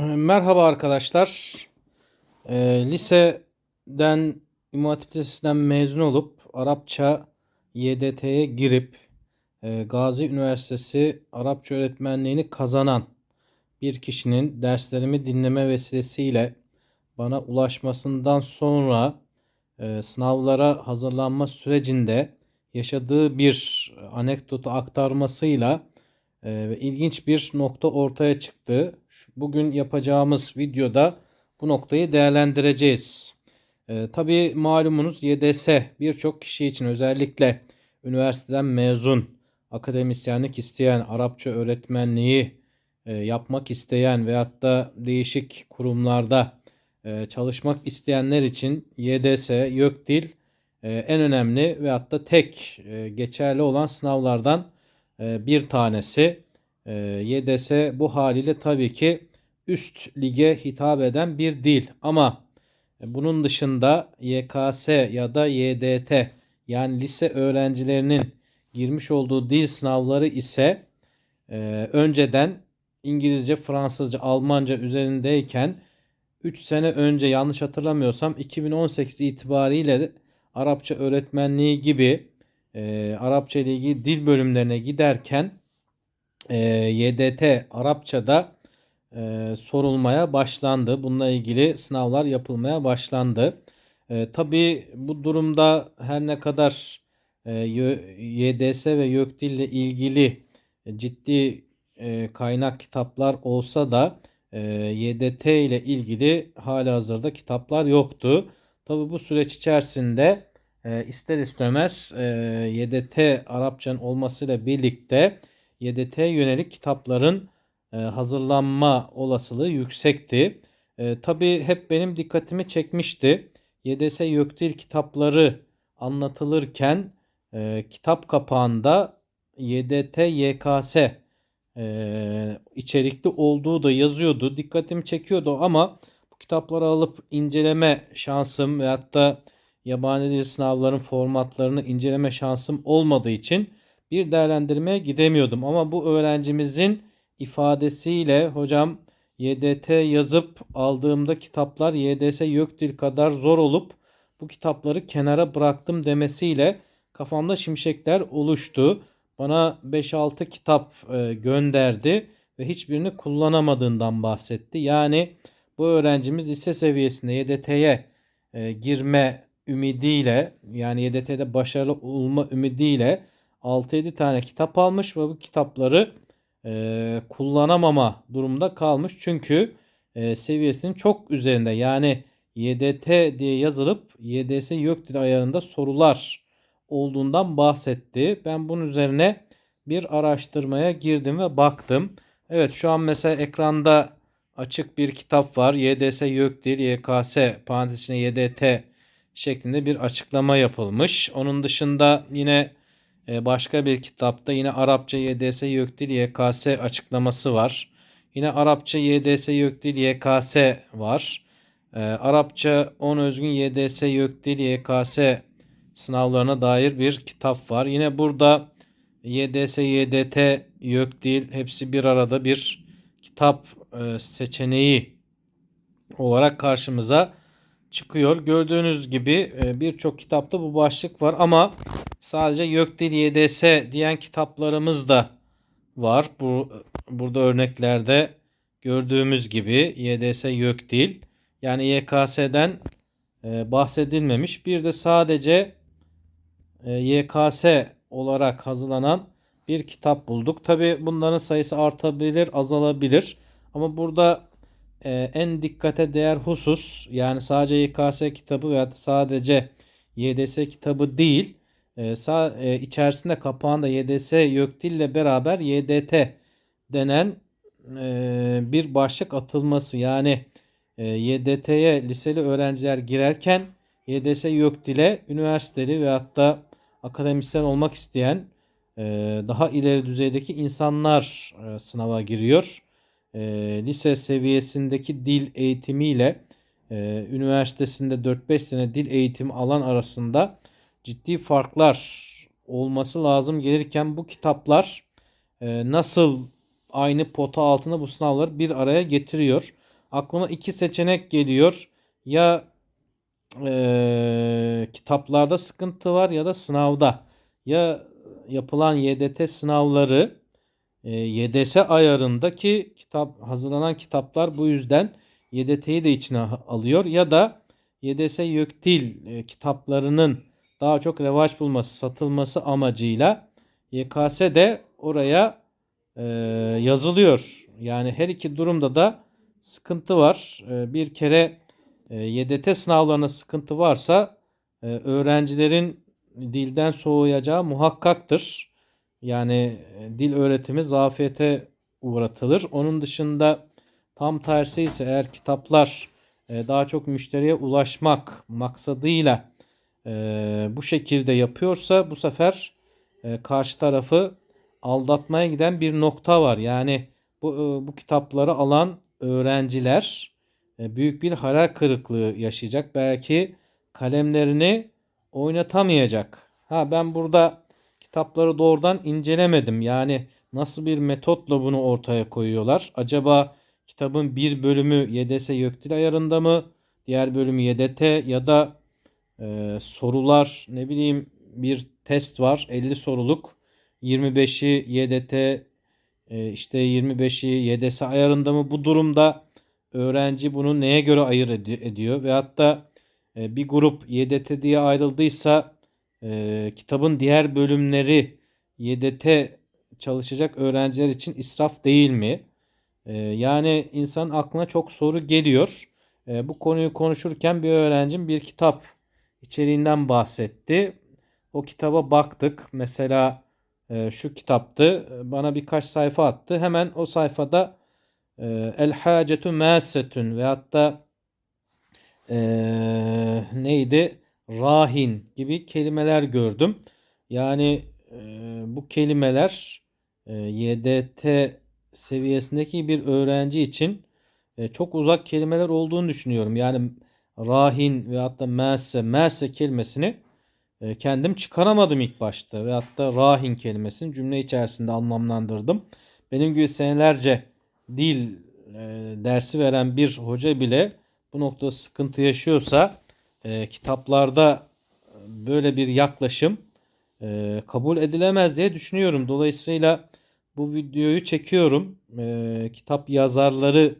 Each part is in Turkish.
Merhaba arkadaşlar. Ee, liseden, İmam Hatip Lisesi'nden mezun olup Arapça YDT'ye girip e, Gazi Üniversitesi Arapça öğretmenliğini kazanan bir kişinin derslerimi dinleme vesilesiyle bana ulaşmasından sonra e, sınavlara hazırlanma sürecinde yaşadığı bir anekdotu aktarmasıyla e, ilginç bir nokta ortaya çıktı. Bugün yapacağımız videoda bu noktayı değerlendireceğiz. E, tabii malumunuz YDS birçok kişi için özellikle üniversiteden mezun, akademisyenlik isteyen, Arapça öğretmenliği e, yapmak isteyen veyahut da değişik kurumlarda e, çalışmak isteyenler için YDS, YÖKDİL e, en önemli veyahut da tek e, geçerli olan sınavlardan bir tanesi. E, YDS bu haliyle tabii ki üst lige hitap eden bir dil ama bunun dışında YKS ya da YDT yani lise öğrencilerinin girmiş olduğu dil sınavları ise e, önceden İngilizce, Fransızca, Almanca üzerindeyken 3 sene önce yanlış hatırlamıyorsam 2018 itibariyle Arapça öğretmenliği gibi e, Arapça ile ilgili dil bölümlerine giderken e, YDT Arapçada e, sorulmaya başlandı. Bununla ilgili sınavlar yapılmaya başlandı. E, tabii bu durumda her ne kadar e, YDS ve YÖKDİL ile ilgili ciddi e, kaynak kitaplar olsa da e, YDT ile ilgili halihazırda kitaplar yoktu. Tabii bu süreç içerisinde e, ister istemez e, YDT Arapçanın olmasıyla birlikte YDT yönelik kitapların e, hazırlanma olasılığı yüksekti. E, tabii hep benim dikkatimi çekmişti. YDS YÖKDİL kitapları anlatılırken e, kitap kapağında YDT YKS e, içerikli olduğu da yazıyordu. Dikkatimi çekiyordu ama bu kitapları alıp inceleme şansım veyahut da yabancı dil sınavların formatlarını inceleme şansım olmadığı için bir değerlendirmeye gidemiyordum. Ama bu öğrencimizin ifadesiyle hocam YDT yazıp aldığımda kitaplar YDS YÖKDİL kadar zor olup bu kitapları kenara bıraktım demesiyle kafamda şimşekler oluştu. Bana 5-6 kitap e, gönderdi ve hiçbirini kullanamadığından bahsetti. Yani bu öğrencimiz lise seviyesinde YDT'ye e, girme ümidiyle yani YDT'de başarılı olma ümidiyle 6-7 tane kitap almış ve bu kitapları e, kullanamama durumda kalmış. Çünkü e, seviyesinin çok üzerinde yani YDT diye yazılıp YDS YÖKDİL ayarında sorular olduğundan bahsetti. Ben bunun üzerine bir araştırmaya girdim ve baktım. Evet şu an mesela ekranda açık bir kitap var. YDS YÖKDİL YKS parantez içinde YDT şeklinde bir açıklama yapılmış. Onun dışında yine e, başka bir kitapta yine Arapça YDS YÖKDİL YKS açıklaması var. Yine Arapça YDS YÖKDİL YKS var. E, Arapça 10 özgün YDS YÖKDİL YKS sınavlarına dair bir kitap var. Yine burada YDS, YDT, YÖKDİL hepsi bir arada bir kitap e, seçeneği olarak karşımıza çıkıyor. Gördüğünüz gibi e, birçok kitapta bu başlık var ama sadece YÖKDİL, YDS diyen kitaplarımız da var. Bu burada örneklerde gördüğümüz gibi YDS, YÖKDİL yani YKS'den e, bahsedilmemiş. Bir de sadece e, YKS olarak hazırlanan bir kitap bulduk. Tabi bunların sayısı artabilir, azalabilir. Ama burada e, en dikkate değer husus yani sadece YKS kitabı veya sadece YDS kitabı değil. E, sağ, e, içerisinde kapağında YDS YÖKDİL ile beraber YDT denen e, bir başlık atılması. Yani e, YDT'ye liseli öğrenciler girerken YDS YÖKDİL'e üniversiteli veyahut da akademisyen olmak isteyen e, daha ileri düzeydeki insanlar e, sınava giriyor. E, lise seviyesindeki dil eğitimiyle e, üniversitesinde 4-5 sene dil eğitimi alan arasında ciddi farklar olması lazım gelirken bu kitaplar e, nasıl aynı pota altında bu sınavları bir araya getiriyor. aklıma iki seçenek geliyor. Ya eee, kitaplarda sıkıntı var ya da sınavda. Ya yapılan YDT sınavları e, YDS ayarındaki kitap hazırlanan kitaplar bu yüzden YDT'yi de içine alıyor ya da YDS YÖKDİL e, kitaplarının daha çok revaç bulması, satılması amacıyla YKS de oraya e, yazılıyor. Yani her iki durumda da sıkıntı var. E, bir kere e, YDT sınavlarına sıkıntı varsa e, öğrencilerin dilden soğuyacağı muhakkaktır. Yani e, dil öğretimi zafiyete uğratılır. Onun dışında tam tersi ise eğer kitaplar e, daha çok müşteriye ulaşmak maksadıyla e, bu şekilde yapıyorsa bu sefer karşı tarafı aldatmaya giden bir nokta var. Yani bu bu kitapları alan öğrenciler büyük bir hayal kırıklığı yaşayacak. Belki kalemlerini oynatamayacak. Ha ben burada kitapları doğrudan incelemedim. Yani nasıl bir metotla bunu ortaya koyuyorlar? Acaba kitabın bir bölümü YDS YÖKDİL ayarında mı? Diğer bölümü YDT ya da e, sorular ne bileyim bir test var 50 soruluk 25'i YDT e, işte 25'i YDS ayarında mı? Bu durumda öğrenci bunu neye göre ayır edi- ediyor? Ve hatta e, bir grup YDT diye ayrıldıysa e, kitabın diğer bölümleri YDT çalışacak öğrenciler için israf değil mi? E, yani insanın aklına çok soru geliyor. E, bu konuyu konuşurken bir öğrencim bir kitap içeriğinden bahsetti. O kitaba baktık. Mesela e, şu kitaptı. Bana birkaç sayfa attı. Hemen o sayfada e, El Hacetu Mâsetun ve hatta e, neydi? Rahin gibi kelimeler gördüm. Yani e, bu kelimeler e, YDT seviyesindeki bir öğrenci için e, çok uzak kelimeler olduğunu düşünüyorum. Yani rahin ve hatta messe, messe kelimesini e, kendim çıkaramadım ilk başta ve hatta rahin kelimesini cümle içerisinde anlamlandırdım. Benim gibi senelerce dil e, dersi veren bir hoca bile bu noktada sıkıntı yaşıyorsa e, kitaplarda böyle bir yaklaşım e, kabul edilemez diye düşünüyorum. Dolayısıyla bu videoyu çekiyorum. E, kitap yazarları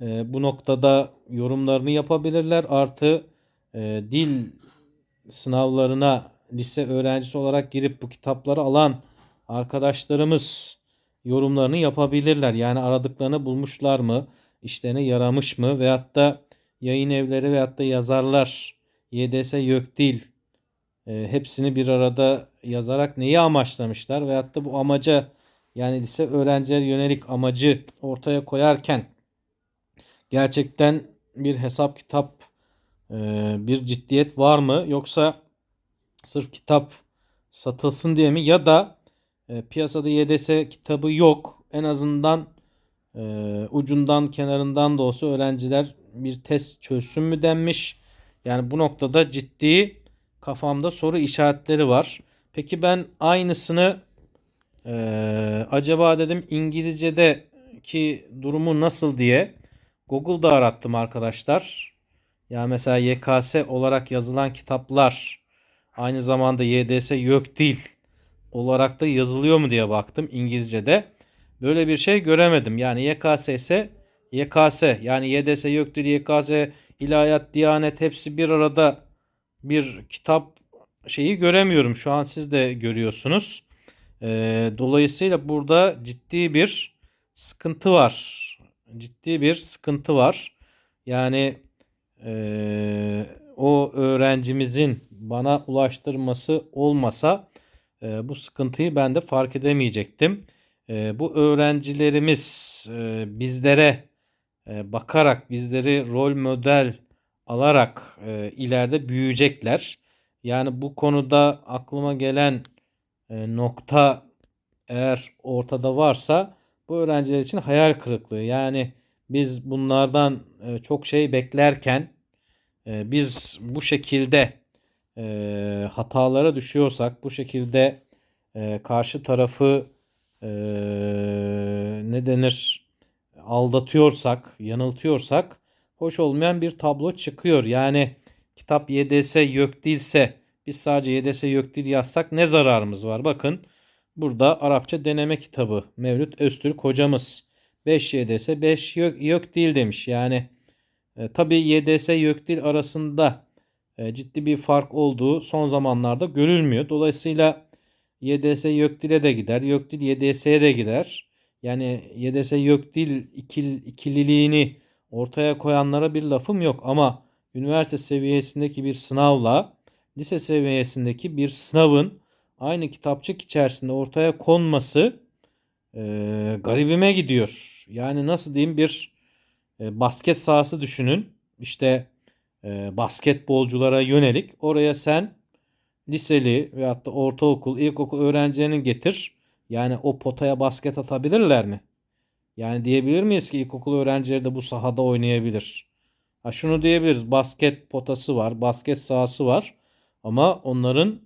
e, bu noktada yorumlarını yapabilirler. Artı e, dil sınavlarına lise öğrencisi olarak girip bu kitapları alan arkadaşlarımız yorumlarını yapabilirler. Yani aradıklarını bulmuşlar mı? işlerine yaramış mı? Veyahut da yayın evleri veyahut da yazarlar YDS YÖKDİL e, hepsini bir arada yazarak neyi amaçlamışlar? Veyahut da bu amaca yani lise öğrenciler yönelik amacı ortaya koyarken gerçekten bir hesap kitap e, bir ciddiyet var mı? Yoksa sırf kitap satılsın diye mi? Ya da e, piyasada YDS kitabı yok. En azından e, ucundan kenarından da olsa öğrenciler bir test çözsün mü denmiş. Yani bu noktada ciddi kafamda soru işaretleri var. Peki ben aynısını e, acaba dedim İngilizce'deki durumu nasıl diye Google'da arattım arkadaşlar. Ya mesela YKS olarak yazılan kitaplar aynı zamanda YDS YÖKDİL olarak da yazılıyor mu diye baktım İngilizce'de. Böyle bir şey göremedim. Yani YKS ise YKS yani YDS YÖKDİL YKS İlahiyat Diyanet hepsi bir arada bir kitap şeyi göremiyorum. Şu an siz de görüyorsunuz. Ee, dolayısıyla burada ciddi bir sıkıntı var. Ciddi bir sıkıntı var. Yani eee, o öğrencimizin bana ulaştırması olmasa e, bu sıkıntıyı ben de fark edemeyecektim. E, bu öğrencilerimiz e, bizlere e, bakarak bizleri rol model alarak e, ileride büyüyecekler. Yani bu konuda aklıma gelen e, nokta eğer ortada varsa bu öğrenciler için hayal kırıklığı. Yani biz bunlardan e, çok şey beklerken biz bu şekilde hatalara düşüyorsak, bu şekilde karşı tarafı ne denir aldatıyorsak, yanıltıyorsak hoş olmayan bir tablo çıkıyor. Yani kitap YDS yok değilse biz sadece YDS yok değil yazsak ne zararımız var? Bakın burada Arapça deneme kitabı Mevlüt Öztürk hocamız 5 YDS 5 yok, yok değil demiş. Yani e, tabii YDS yok değil arasında e, ciddi bir fark olduğu son zamanlarda görülmüyor. Dolayısıyla YDS yok dile de gider. Yok dil YDS'ye de gider. Yani YDS yok dil ikil, ikililiğini ortaya koyanlara bir lafım yok ama üniversite seviyesindeki bir sınavla lise seviyesindeki bir sınavın aynı kitapçık içerisinde ortaya konması e, garibime gidiyor. Yani nasıl diyeyim bir e, basket sahası düşünün. İşte e, basketbolculara yönelik. Oraya sen liseli veyahut da ortaokul, ilkokul öğrencilerini getir. Yani o potaya basket atabilirler mi? Yani diyebilir miyiz ki ilkokul öğrencileri de bu sahada oynayabilir? Ha şunu diyebiliriz. Basket potası var, basket sahası var. Ama onların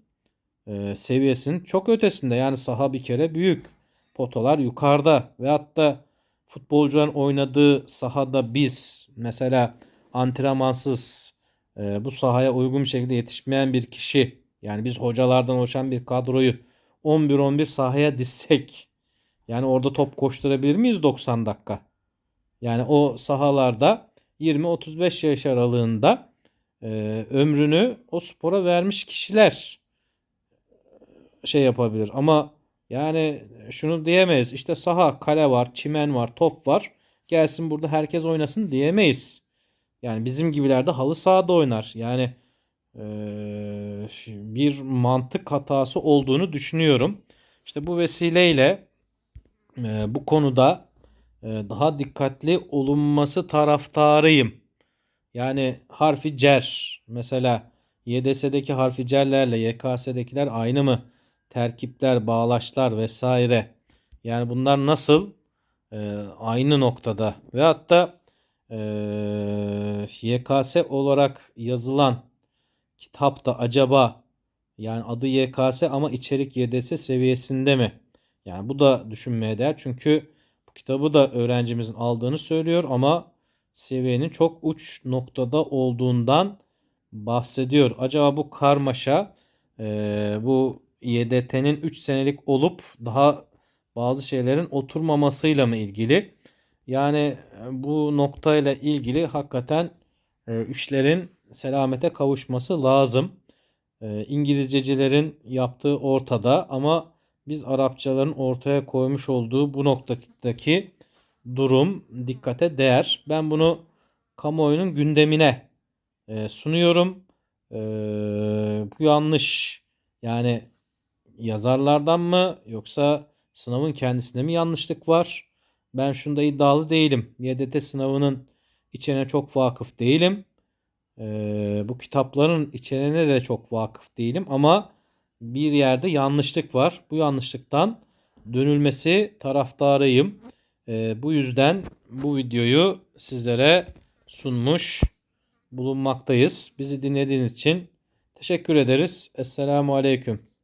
e, seviyesinin çok ötesinde. Yani saha bir kere büyük. Potalar yukarıda. Veyahut da futbolcuların oynadığı sahada biz mesela antrenmansız e, bu sahaya uygun bir şekilde yetişmeyen bir kişi yani biz hocalardan oluşan bir kadroyu 11-11 sahaya dizsek yani orada top koşturabilir miyiz 90 dakika? Yani o sahalarda 20-35 yaş aralığında e, ömrünü o spora vermiş kişiler şey yapabilir. Ama yani şunu diyemeyiz. İşte saha, kale var, çimen var, top var. Gelsin burada herkes oynasın diyemeyiz. Yani bizim gibiler de halı sahada oynar. Yani bir mantık hatası olduğunu düşünüyorum. İşte bu vesileyle eee, bu konuda eee, daha dikkatli olunması taraftarıyım. Yani harfi cer. Mesela YDS'deki harfi cerlerle YKS'dekiler aynı mı? Terkipler, bağlaçlar vesaire. Yani bunlar nasıl e, aynı noktada ve hatta e, YKS olarak yazılan kitapta acaba yani adı YKS ama içerik YDS seviyesinde mi? Yani bu da düşünmeye değer. Çünkü bu kitabı da öğrencimizin aldığını söylüyor ama seviyenin çok uç noktada olduğundan bahsediyor. Acaba bu karmaşa e, bu YDT'nin 3 senelik olup daha bazı şeylerin oturmamasıyla mı ilgili? Yani bu noktayla ilgili hakikaten e, işlerin selamete kavuşması lazım. E, İngilizcecilerin yaptığı ortada ama biz Arapçaların ortaya koymuş olduğu bu noktadaki durum dikkate değer. Ben bunu kamuoyunun gündemine e, sunuyorum. E, bu yanlış. Yani yazarlardan mı yoksa sınavın kendisinde mi yanlışlık var? Ben şunda iddialı değilim. YDT sınavının içine çok vakıf değilim. Bu kitapların içine de çok vakıf değilim ama bir yerde yanlışlık var. Bu yanlışlıktan dönülmesi taraftarıyım. Ee, bu yüzden bu videoyu sizlere sunmuş bulunmaktayız. Bizi dinlediğiniz için teşekkür ederiz. Esselamu Aleyküm.